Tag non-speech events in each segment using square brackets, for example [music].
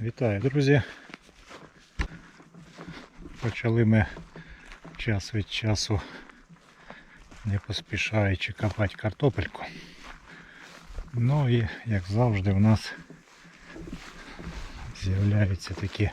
Вітаю, друзі. Почали ми час від часу, не поспішаючи копати картопельку. Ну і як завжди в нас з'являються такі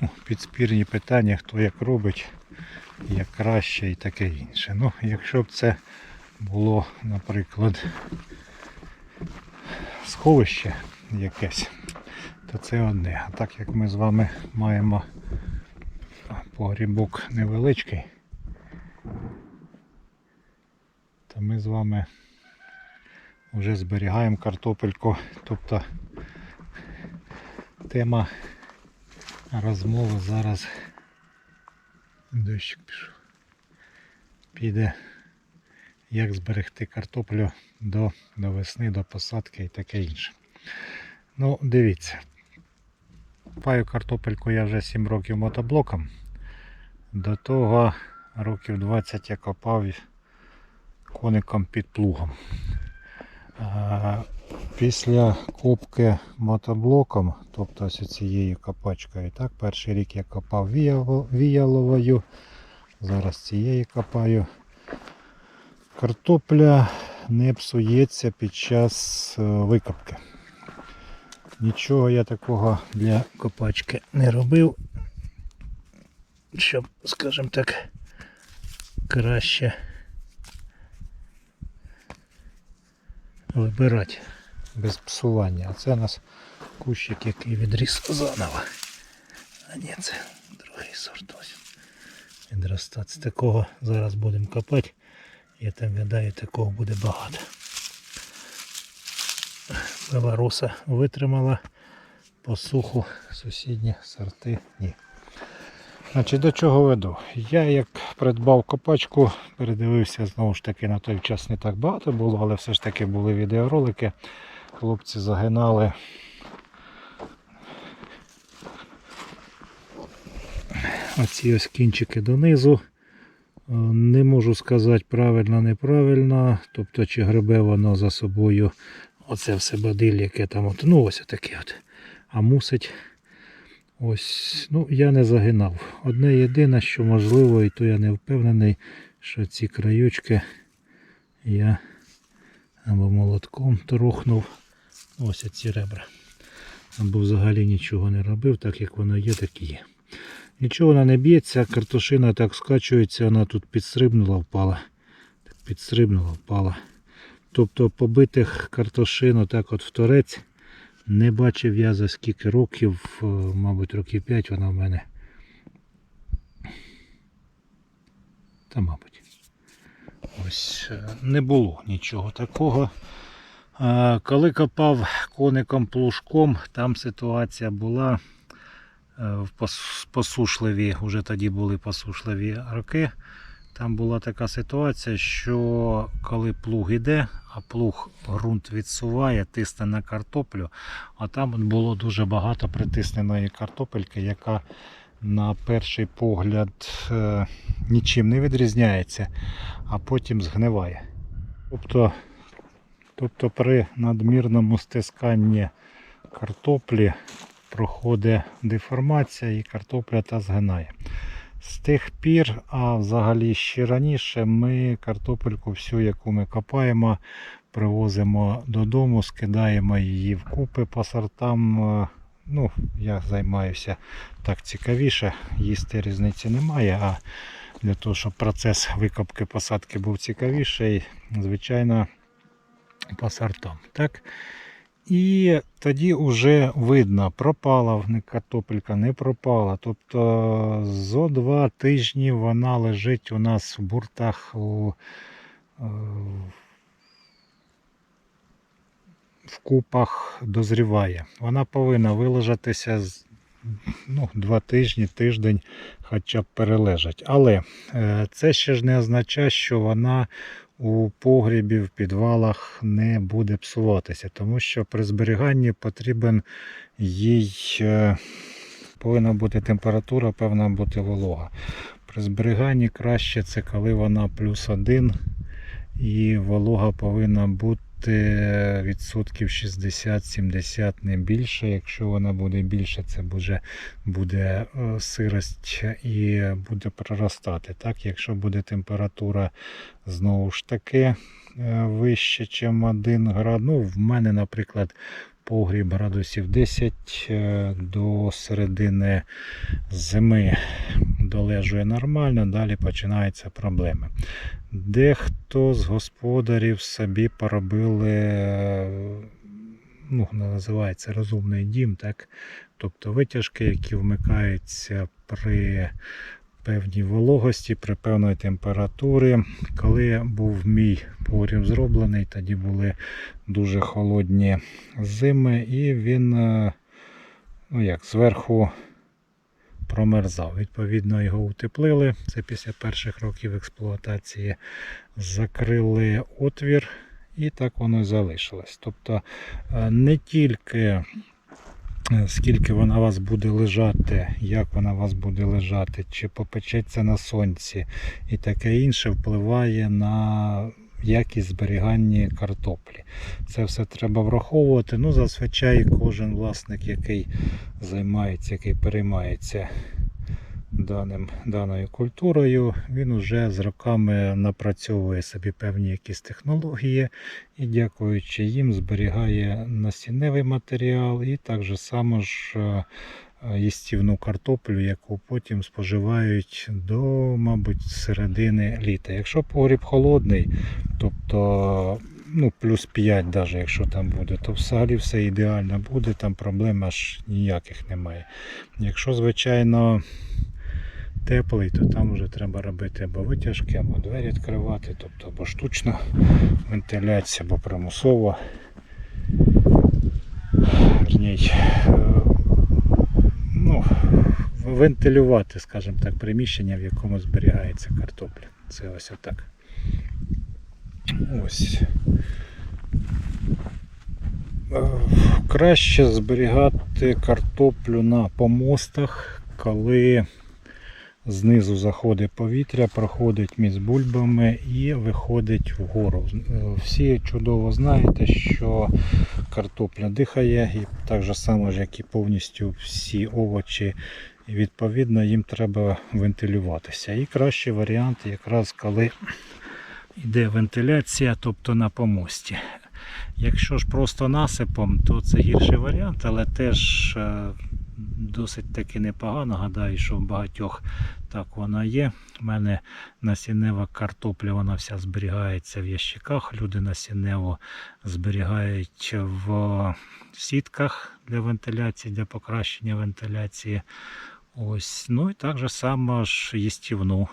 ну, підспірні питання, хто як робить, як краще і таке інше. Ну, якщо б це було, наприклад, сховище якесь, то це одне. А так як ми з вами маємо погрібок невеличкий, то ми з вами вже зберігаємо картопельку. Тобто тема розмови зараз дощик пішов. Піде як зберегти картоплю до, до весни, до посадки і таке інше. Ну, дивіться. Паю картопельку я вже 7 років мотоблоком. До того років 20 я копав коником під плугом. Після копки мотоблоком, тобто ось цією копачкою, так, перший рік я копав віяловою, зараз цією копаю. Картопля не псується під час е, викопки. Нічого я такого для копачки не робив, щоб, скажімо так, краще вибирати без псування. А це у нас кущик, який відріс заново. А ні, це другий сорт ось. Відростати. Такого зараз будемо копати. Я там гадаю, такого буде багато. Белоруса витримала посуху сусідні сорти ні. Значить, до чого веду? Я як придбав копачку, передивився знову ж таки на той час не так багато було, але все ж таки були відеоролики. Хлопці загинали. Оці ось кінчики донизу. Е, Не можу сказати правильно, неправильно. Тобто, чи гребе воно за собою оце все бадиль, яке там от, ну ось таке от. А мусить. Ось, ну я не загинав. Одне єдине, що можливо, і то я не впевнений, що ці краючки я або молотком торохнув. Ось ці ребра. Або взагалі нічого не робив, так як воно є, так і є. Нічого вона не б'ється, картошина так скачується, вона тут підстрибнула, впала. Підстрибнула, впала. Тобто побитих картошин отак от в торець не бачив я за скільки років, е, мабуть, років 5 вона в мене. Та мабуть. Ось е, не було нічого такого. Е, Коли копав коником плужком, там ситуація була в посушливі, вже тоді були посушливі роки. Там була така ситуація, що коли плуг іде, а плуг ґрунт відсуває, тисне на картоплю, а там було дуже багато притисненої картопельки, яка на перший погляд е, нічим не відрізняється, а потім згниває. Тобто, тобто при надмірному стисканні картоплі проходить деформація і картопля та згинає. З тих пір, а взагалі ще раніше, ми картопельку всю, яку ми копаємо, привозимо додому, скидаємо її в купи по сортам. Е, Ну, я займаюся так цікавіше, їсти різниці немає, а для того, щоб процес викопки посадки був цікавіший, звичайно, по сортам. Так? І тоді вже видно, пропала в них не пропала. Тобто зо два тижні вона лежить у нас в буртах у, е, в купах дозріває. Вона повинна вилежатися ну, два тижні, тиждень хоча б перележать. Але е, це ще ж не означає, що вона у погрібі, в підвалах не буде псуватися, тому що при зберіганні потрібен їй е, повинна бути температура, повинна бути волога. При зберіганні краще це коли вона плюс один і волога повинна бути відсотків 60-70 не більше. Якщо вона буде більше, це буде, буде сирость і буде проростати. Так, якщо буде температура знову ж таки е, вище, ніж 1 град. Ну, в мене, наприклад, погріб градусів 10 е, до середини зими долежує нормально, далі починаються проблеми. Дехто з господарів собі поробили, е, ну, називається розумний дім, так? тобто витяжки, які вмикаються при певній вологості, при певної температурі. Коли був мій погріб зроблений, тоді були дуже холодні зими, і він е, ну як, зверху промерзав. Відповідно, його утеплили. Це після перших років експлуатації. Закрили отвір, і так воно і залишилось. Тобто е, не тільки скільки вона у вас буде лежати, як вона у вас буде лежати, чи попечеться на сонці і таке інше впливає на якість зберігання картоплі. Це все треба враховувати. Ну, зазвичай кожен власник, який займається, який переймається даним, даною культурою, він уже з роками напрацьовує собі певні якісь технології і, дякуючи їм, зберігає насінневий матеріал і так же само ж е, їстівну картоплю, яку потім споживають до, мабуть, середини літа. Якщо погріб холодний, тобто ну, плюс 5, навіть якщо там буде, то взагалі все ідеально буде, там проблем аж ніяких немає. Якщо, звичайно, теплий, то там вже треба робити або витяжки, або двері відкривати, тобто або штучна вентиляція, або примусова. Вірній, е, ну, вентилювати, скажімо так, приміщення, в якому зберігається картопля. Це ось отак. Ось. Е, Краще зберігати картоплю на помостах, коли знизу заходить повітря, проходить між бульбами і виходить вгору. Всі чудово знаєте, що картопля дихає, і так же само, як і повністю всі овочі. І відповідно їм треба вентилюватися. І кращий варіант якраз коли йде вентиляція, тобто на помості. Якщо ж просто насипом, то це гірший варіант, але теж е, досить таки непогано. Гадаю, що в багатьох так вона є. У мене насіннева картопля, вона вся зберігається в ящиках. Люди насіннево зберігають в сітках для вентиляції, для покращення вентиляції. Ось. Ну і так же само ж їстівну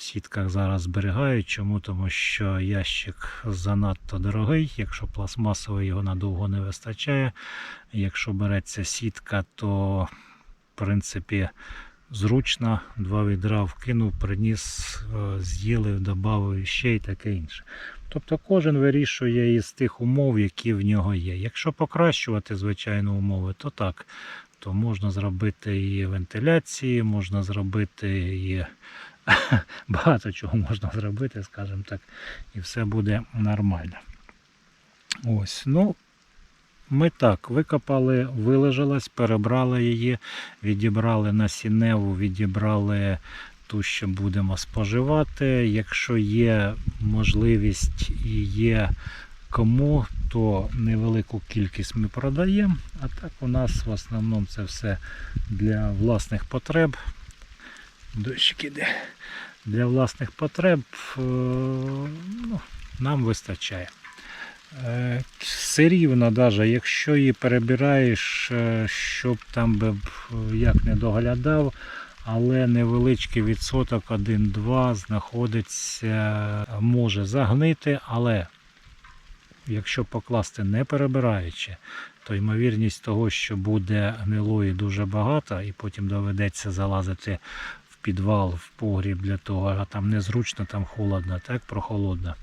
сітках зараз зберігають. Чому? Тому що ящик занадто дорогий, якщо пластмасовий його надовго не вистачає. Якщо береться сітка, то в принципі зручно, два відра вкинув, приніс, е, з'їли, додав ще і таке інше. Тобто кожен вирішує із тих умов, які в нього є. Якщо покращувати звичайно умови, то так. То можна зробити і вентиляції, можна зробити і [laughs] багато чого можна зробити, скажімо так, і все буде нормально. Ось, ну, ми так викопали, вилежалась, перебрали її, відібрали насінневу, відібрали ту, що будемо споживати. Якщо є можливість і є кому, то невелику кількість ми продаємо. А так у нас в основному це все для власних потреб. Дощик іде. Для власних потреб е, ну, нам вистачає. Е, Все рівно, навіть якщо її перебираєш, е, щоб там би як не доглядав, але невеличкий відсоток 1-2 знаходиться, може загнити, але якщо покласти не перебираючи, то ймовірність того, що буде гнилої дуже багато, і потім доведеться залазити підвал, в погріб для того, а там незручно, там холодно, так, прохолодно,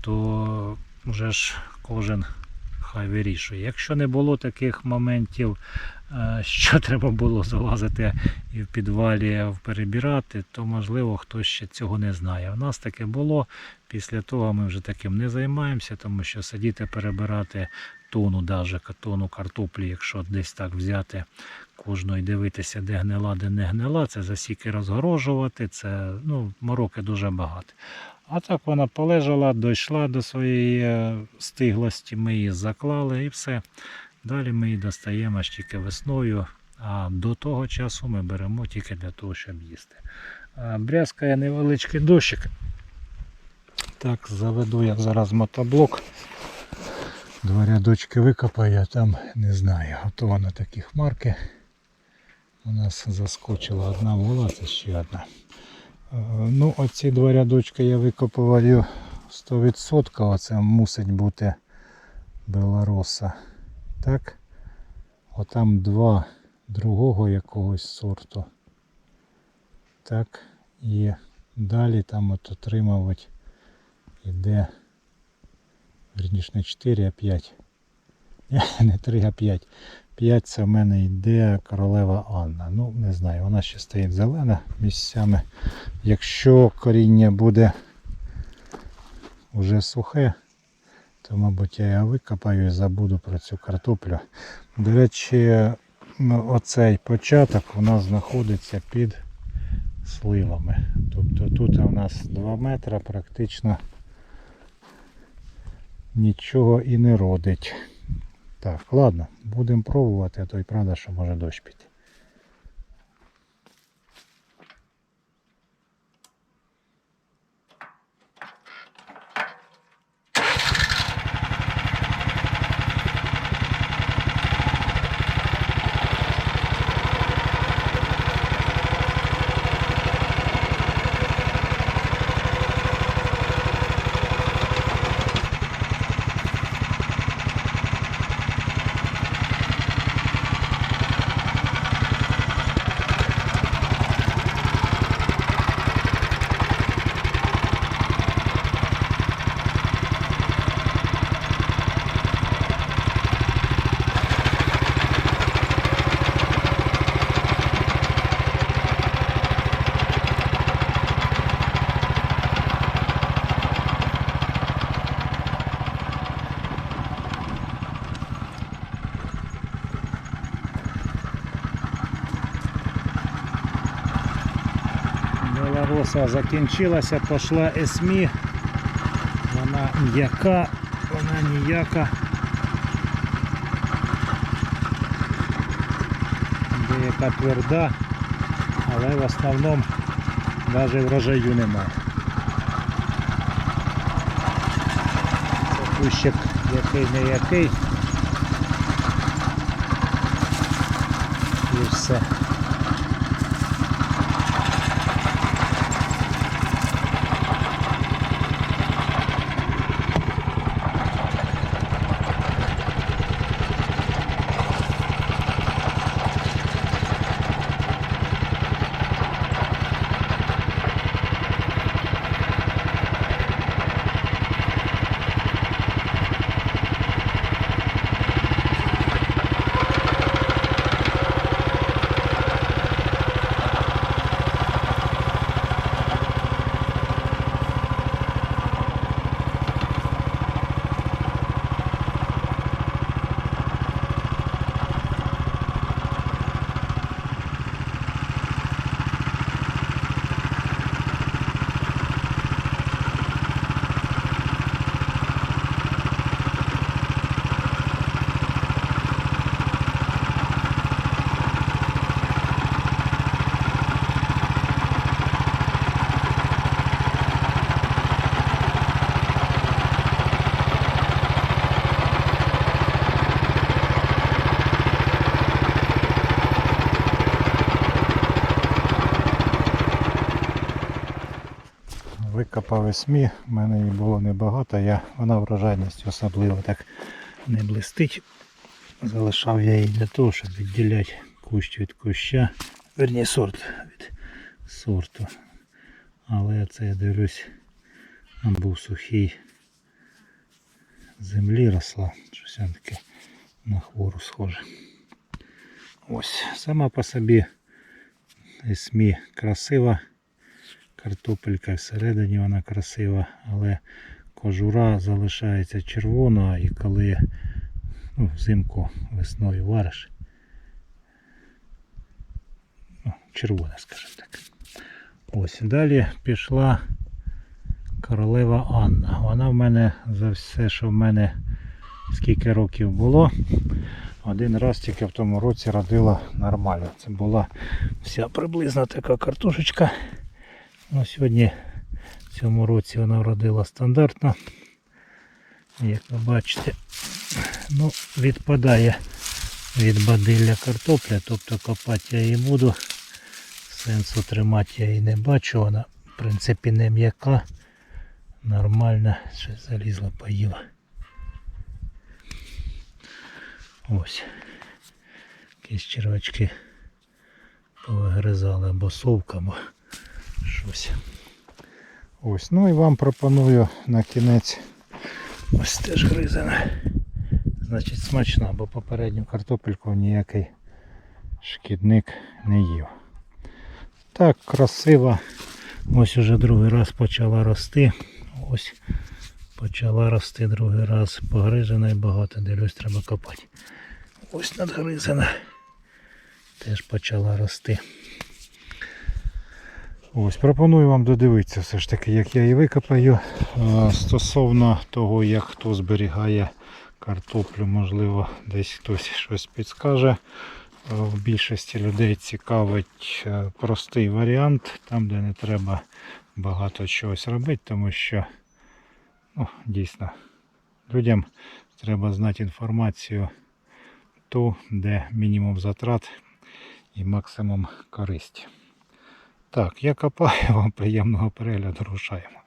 то вже ж кожен хай вирішує. Якщо не було таких моментів, е, що [laughs] треба було залазити і в підвалі перебирати, то можливо хтось ще цього не знає. У нас таке було Після того ми вже таким не займаємося, тому що сидіти перебирати тону, даже тону картоплі, якщо десь так взяти кожну і дивитися, де гнила, де не гнила, це засіки розгорожувати, це ну, мороки дуже багато. А так вона полежала, дійшла до своєї е, стиглості, ми її заклали і все. Далі ми її достаємо аж тільки весною, а до того часу ми беремо тільки для того, щоб їсти. Брязкає невеличкий дощик. Так, заведу я зараз мотоблок. Два рядочки викопаю, а там не знаю, готова на такі хмарки. У нас заскочила одна була, це ще одна. Е, Ну, оці два рядочки я викопуваю 100%. Оце мусить бути белороса. Так. Отам два другого якогось сорту. Так. І далі там от отримувати іде. Верніше не 4, а 5. [laughs] Не 3, а 5. 5 це в мене йде королева Анна. Ну, не знаю, вона ще стоїть зелена місцями. Якщо коріння буде вже сухе, то, мабуть, я його викопаю і забуду про цю картоплю. До речі, оцей початок у нас знаходиться під сливами. Тобто тут у нас 2 метри практично нічого і не родить. Так, ладно, будемо пробувати, а то й правда, що може дощ піти. Белороса закінчилася, пішла ЕСМІ. Вона м'яка, вона ніяка. Деяка тверда, але в основному навіть врожаю немає. Кущик який не який. І все. Викопав СМІ, в мене її було небагато, я, вона врожайністю особливо так не блистить. Залишав я її для того, щоб відділяти кущ від куща. Верні сорт від сорту. Але це я дивлюсь, там був сухий землі росла. Щось таке на хвору схоже. Ось, сама по собі СМІ красива. Картопелька всередині вона красива, але кожура залишається червона і коли ну, взимку весною вариш. Ну, червона, скажімо так. Ось далі пішла королева Анна. Вона в мене за все, що в мене скільки років було. Один раз тільки в тому році родила нормально. Це була вся приблизно така картошечка. Ну, сьогодні в цьому році вона родила стандартно. Як ви бачите, ну, відпадає від бадилля картопля, тобто копати я її буду. Сенсу тримати я її не бачу, вона в принципі не м'яка, нормальна, щось залізла, поїла. Ось. Якісь червячки повигризали або совка, або щось. Ось, ну і вам пропоную на кінець ось теж гризена. Значить смачна, бо попередню картопельку ніякий шкідник не їв. Так, красиво. Ось уже другий раз почала рости. Ось почала рости другий раз. Погрижена і багато, дивлюсь, треба копати. Ось надгризена. Теж почала рости. Ось, пропоную вам додивитися все ж таки, як я її викопаю. Е, Стосовно того, як хто зберігає картоплю, можливо, десь хтось щось підскаже. Е, В більшості людей цікавить е, простий варіант, там де не треба багато чогось робити, тому що ну, дійсно людям треба знати інформацію ту, де мінімум затрат і максимум користі. Так, я копаю, [laughs] вам приємного перегляду рушаємо.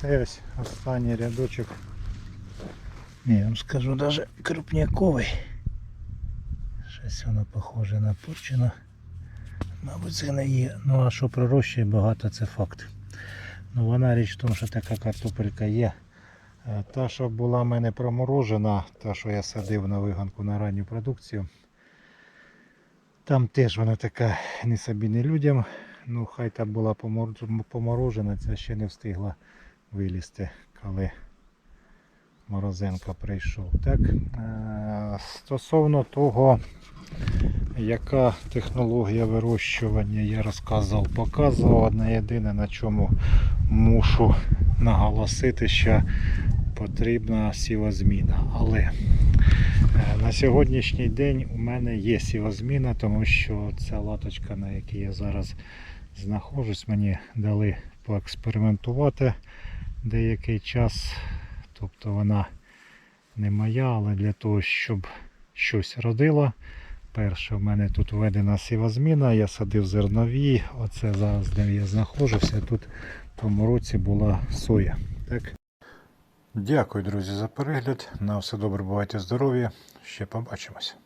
Це ось останній рядочок. Я вам скажу навіть крупняковий. Щось воно похоже на порчено. Мабуть, це не є. Ну а що пророщує багато, це факт. Ну вона річ в тому, що така картопелька є. Е, Та, що була в мене проморожена, та, що я садив на виганку на ранню продукцію. Там теж вона така не собі, не людям. Ну, хай та була поморожена, ця ще не встигла вилізти, коли Морозенко прийшов. Так, е, стосовно того, яка технологія вирощування, я розказував, показував. Одне єдине, на чому мушу наголосити, що потрібна сівозміна. Але е, на сьогоднішній день у мене є сівозміна, тому що ця латочка, на якій я зараз знаходжусь, мені дали поекспериментувати деякий час. Тобто вона не моя, але для того, щоб щось родило. Перше, в мене тут введена сівозміна, я садив зернові. Оце зараз, де я знаходжуся. Тут в тому році була соя. Так? Дякую, друзі, за перегляд. На все добре, бувайте здорові. Ще побачимось.